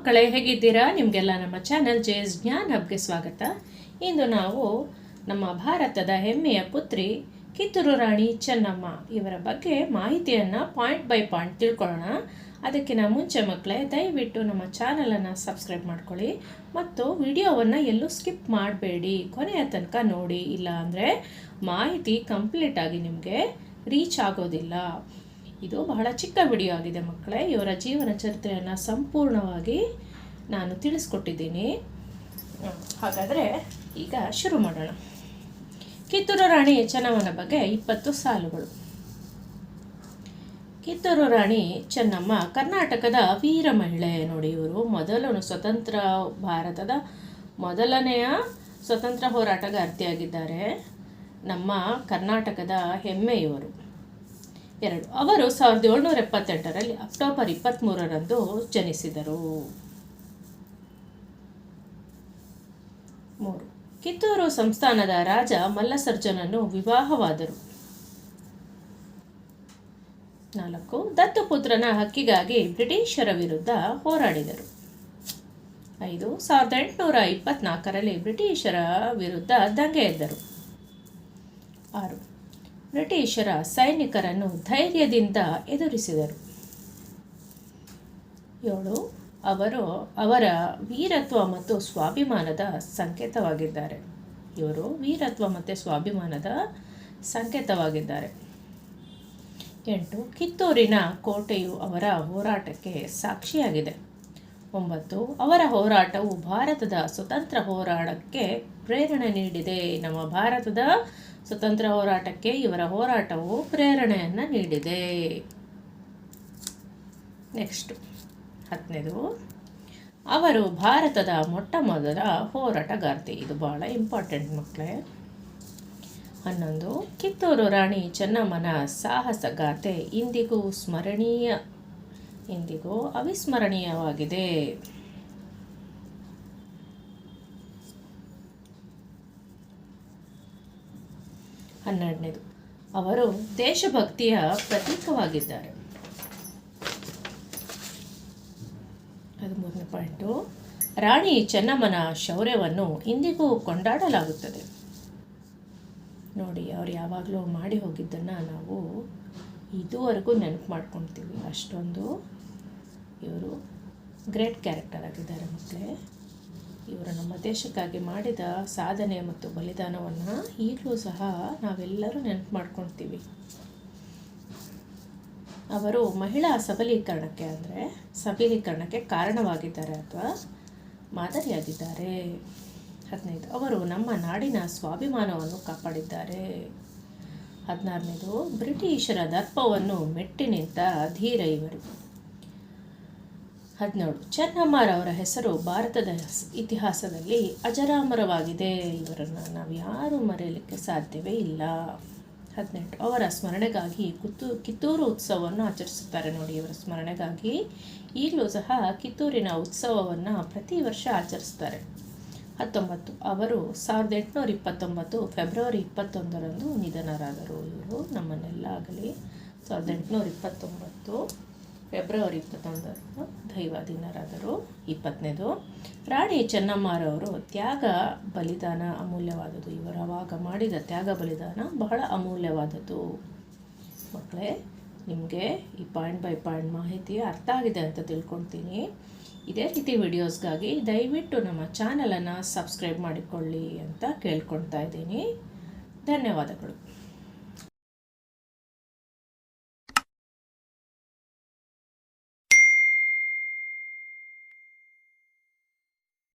ಮಕ್ಕಳೇ ಹೇಗಿದ್ದೀರಾ? ನಿಮಗೆಲ್ಲ ನಮ್ಮ ಚಾನೆಲ್ ಜೆ ಎಸ್ ಜ್ಞಾನ್ ಹಬ್ಗೆ ಸ್ವಾಗತ. ಇಂದು ನಾವು ನಮ್ಮ ಭಾರತದ ಹೆಮ್ಮೆಯ ಪುತ್ರಿ ಕಿತ್ತೂರು ರಾಣಿ ಚೆನ್ನಮ್ಮ ಇವರ ಬಗ್ಗೆ ಮಾಹಿತಿಯನ್ನು ಪಾಯಿಂಟ್ ಬೈ ಪಾಯಿಂಟ್ ತಿಳ್ಕೊಳ್ಳೋಣ. ಅದಕ್ಕಿಂತ ಮುಂಚೆ ಮಕ್ಕಳೇ, ದಯವಿಟ್ಟು ನಮ್ಮ ಚಾನಲನ್ನು ಸಬ್ಸ್ಕ್ರೈಬ್ ಮಾಡ್ಕೊಳ್ಳಿ ಮತ್ತು ವಿಡಿಯೋವನ್ನು ಎಲ್ಲೂ ಸ್ಕಿಪ್ ಮಾಡಬೇಡಿ. ಕೊನೆಯ ತನಕ ನೋಡಿ. ಇಲ್ಲ ಅಂದರೆ ಮಾಹಿತಿ ಕಂಪ್ಲೀಟಾಗಿ ನಿಮಗೆ ರೀಚ್ ಆಗೋದಿಲ್ಲ. ಇದು ಬಹಳ ಚಿಕ್ಕ ವಿಡಿಯೋ ಆಗಿದೆ ಮಕ್ಕಳೇ. ಇವರ ಜೀವನ ಚರಿತ್ರೆಯನ್ನು ಸಂಪೂರ್ಣವಾಗಿ ನಾನು ತಿಳಿಸ್ಕೊಟ್ಟಿದ್ದೀನಿ. ಹಾಗಾದರೆ ಈಗ ಶುರು ಮಾಡೋಣ. ಕಿತ್ತೂರು ರಾಣಿ ಚೆನ್ನಮ್ಮನ ಬಗ್ಗೆ ಇಪ್ಪತ್ತು ಸಾಲುಗಳು. ಕಿತ್ತೂರು ರಾಣಿ ಚೆನ್ನಮ್ಮ ಕರ್ನಾಟಕದ ವೀರ ಮಹಿಳೆ. ನೋಡಿ, ಇವರು ಮೊದಲು ಸ್ವತಂತ್ರ ಭಾರತದ ಮೊದಲನೆಯ ಸ್ವತಂತ್ರ ಹೋರಾಟಗಾರ್ತಿಯಾಗಿದ್ದಾರೆ. ನಮ್ಮ ಕರ್ನಾಟಕದ ಹೆಮ್ಮೆ ಇವರು ಎರಡು. ಅವರು ಸಾವಿರದ ಏಳ್ನೂರ ಎಪ್ಪತ್ತೆಂಟರಲ್ಲಿ ಅಕ್ಟೋಬರ್ ಇಪ್ಪತ್ತ್ಮೂರರಂದು ಜನಿಸಿದರು. ಮೂರು. ಕಿತ್ತೂರು ಸಂಸ್ಥಾನದ ರಾಜ ಮಲ್ಲಸರ್ಜನನ್ನು ವಿವಾಹವಾದರು. ನಾಲ್ಕು. ದತ್ತುಪುತ್ರನ ಹಕ್ಕಿಗಾಗಿ ಬ್ರಿಟಿಷರ ವಿರುದ್ಧ ಹೋರಾಡಿದರು. ಐದು. ಸಾವಿರದ ಎಂಟುನೂರ ಇಪ್ಪತ್ನಾಲ್ಕರಲ್ಲಿ ಬ್ರಿಟಿಷರ ವಿರುದ್ಧ ದಂಗೆ ಎದ್ದರು. ಆರು. ಬ್ರಿಟಿಷರ ಸೈನಿಕರನ್ನು ಧೈರ್ಯದಿಂದ ಎದುರಿಸಿದರು. ಏಳು, ಅವರು ಅವರ ವೀರತ್ವ ಮತ್ತು ಸ್ವಾಭಿಮಾನದ ಸಂಕೇತವಾಗಿದ್ದಾರೆ. ಇವರು ವೀರತ್ವ ಮತ್ತು ಸ್ವಾಭಿಮಾನದ ಸಂಕೇತವಾಗಿದ್ದಾರೆ. ಎಂಟು, ಕಿತ್ತೂರಿನ ಕೋಟೆಯು ಅವರ ಹೋರಾಟಕ್ಕೆ ಸಾಕ್ಷಿಯಾಗಿದೆ. ಒಂಬತ್ತು, ಅವರ ಹೋರಾಟವು ಭಾರತದ ಸ್ವತಂತ್ರ ಹೋರಾಟಕ್ಕೆ ಪ್ರೇರಣೆ ನೀಡಿದೆ. ನಮ್ಮ ಭಾರತದ ಸ್ವತಂತ್ರ ಹೋರಾಟಕ್ಕೆ ಇವರ ಹೋರಾಟವು ಪ್ರೇರಣೆಯನ್ನು ನೀಡಿದೆ. ನೆಕ್ಸ್ಟ್, ಹತ್ತನೇದು, ಅವರು ಭಾರತದ ಮೊಟ್ಟ ಮೊದಲ ಹೋರಾಟಗಾರ್ತಿ. ಇದು ಭಾಳ ಇಂಪಾರ್ಟೆಂಟ್ ಮಕ್ಕಳೇ ಹನ್ನೊಂದು, ಕಿತ್ತೂರು ರಾಣಿ ಚೆನ್ನಮ್ಮನ ಸಾಹಸ ಗಾಥೆ ಇಂದಿಗೂ ಸ್ಮರಣೀಯ, ಇಂದಿಗೂ ಅವಿಸ್ಮರಣೀಯವಾಗಿದೆ. ಹನ್ನೆರಡನೇದು ಅವರು ದೇಶಭಕ್ತಿಯ ಪ್ರತೀಕವಾಗಿದ್ದಾರೆ. ಹದಿಮೂರನೇ ಪಾಯಿಂಟು. ರಾಣಿ ಚೆನ್ನಮ್ಮನ ಶೌರ್ಯವನ್ನು ಇಂದಿಗೂ ಕೊಂಡಾಡಲಾಗುತ್ತದೆ. ನೋಡಿ, ಅವ್ರು ಯಾವಾಗಲೂ ಮಾಡಿ ಹೋಗಿದ್ದನ್ನು ನಾವು ಇದುವರೆಗೂ ನೆನಪು ಮಾಡ್ಕೊತೀವಿ. ಅಷ್ಟೊಂದು ಇವರು ಗ್ರೇಟ್ ಕ್ಯಾರೆಕ್ಟರ್ ಆಗಿದ್ದಾರೆ ಮಕ್ಕಳೇ. ಇವರು ನಮ್ಮ ದೇಶಕ್ಕಾಗಿ ಮಾಡಿದ ಸಾಧನೆ ಮತ್ತು ಬಲಿದಾನವನ್ನು ಈಗಲೂ ಸಹ ನಾವೆಲ್ಲರೂ ನೆನಪು ಮಾಡ್ಕೊಳ್ತೀವಿ ಅವರು ಮಹಿಳಾ ಸಬಲೀಕರಣಕ್ಕೆ ಅಂದರೆ ಸಬಲೀಕರಣಕ್ಕೆ ಕಾರಣವಾಗಿದ್ದಾರೆ ಅಥವಾ ಮಾದರಿಯಾಗಿದ್ದಾರೆ. ಹದಿನೈದು, ಅವರು ನಮ್ಮ ನಾಡಿನ ಸ್ವಾಭಿಮಾನವನ್ನು ಕಾಪಾಡಿದ್ದಾರೆ. ಹದಿನಾರನೇದು, ಬ್ರಿಟಿಷರ ದರ್ಪವನ್ನು ಮೆಟ್ಟಿ ನಿಂತ ಧೀರ ಇವರು ಹದಿನೇಳು. ಅವರ ಹೆಸರು ಭಾರತದ ಇತಿಹಾಸದಲ್ಲಿ ಅಜರಾಮರವಾಗಿದೆ. ಇವರನ್ನು ನಾವು ಯಾರೂ ಮರೆಯಲಿಕ್ಕೆ ಸಾಧ್ಯವೇ ಇಲ್ಲ. ಹದಿನೆಂಟು. ಅವರ ಸ್ಮರಣೆಗಾಗಿ ಕುತ್ತು, ಕಿತ್ತೂರು ಉತ್ಸವವನ್ನು ಆಚರಿಸುತ್ತಾರೆ ನೋಡಿ. ಇವರ ಸ್ಮರಣೆಗಾಗಿ ಈಗಲೂ ಸಹ ಕಿತ್ತೂರಿನ ಉತ್ಸವವನ್ನು ಪ್ರತಿ ವರ್ಷ ಆಚರಿಸ್ತಾರೆ ಹತ್ತೊಂಬತ್ತು. ಅವರು ಸಾವಿರದ ಎಂಟುನೂರ ಇಪ್ಪತ್ತೊಂಬತ್ತು ಫೆಬ್ರವರಿ ಇಪ್ಪತ್ತೊಂದರಂದು ನಿಧನರಾದರು. ಇವರು ನಮ್ಮನ್ನೆಲ್ಲ ಆಗಲಿ, ಸಾವಿರದ ಎಂಟುನೂರ ಇಪ್ಪತ್ತೊಂಬತ್ತು ಫೆಬ್ರವರಿ ಇಪ್ಪತ್ತೊಂದರಂದು ದೈವಾಧೀನರಾದರು ಇಪ್ಪತ್ತನೇದು. ರಾಣಿ ಚೆನ್ನಮ್ಮರವರು ತ್ಯಾಗ ಬಲಿದಾನ ಅಮೂಲ್ಯವಾದದ್ದು. ಇವರ ಆವಾಗ ಮಾಡಿದ ತ್ಯಾಗ ಬಲಿದಾನ ಬಹಳ ಅಮೂಲ್ಯವಾದದ್ದು. ಮಕ್ಕಳೇ, ನಿಮಗೆ ಈ ಪಾಯಿಂಟ್ ಬೈ ಪಾಯಿಂಟ್ ಮಾಹಿತಿ ಅರ್ಥ ಆಗಿದೆ ಅಂತ ತಿಳ್ಕೊಳ್ತೀನಿ. ಇದೇ ರೀತಿ ವಿಡಿಯೋಸ್ಗಾಗಿ ದಯವಿಟ್ಟು ನಮ್ಮ ಚಾನಲನ್ನು ಸಬ್ಸ್ಕ್ರೈಬ್ ಮಾಡಿಕೊಳ್ಳಿ ಅಂತ ಕೇಳ್ಕೊಳ್ತಾ ಇದ್ದೀನಿ. ಧನ್ಯವಾದಗಳು.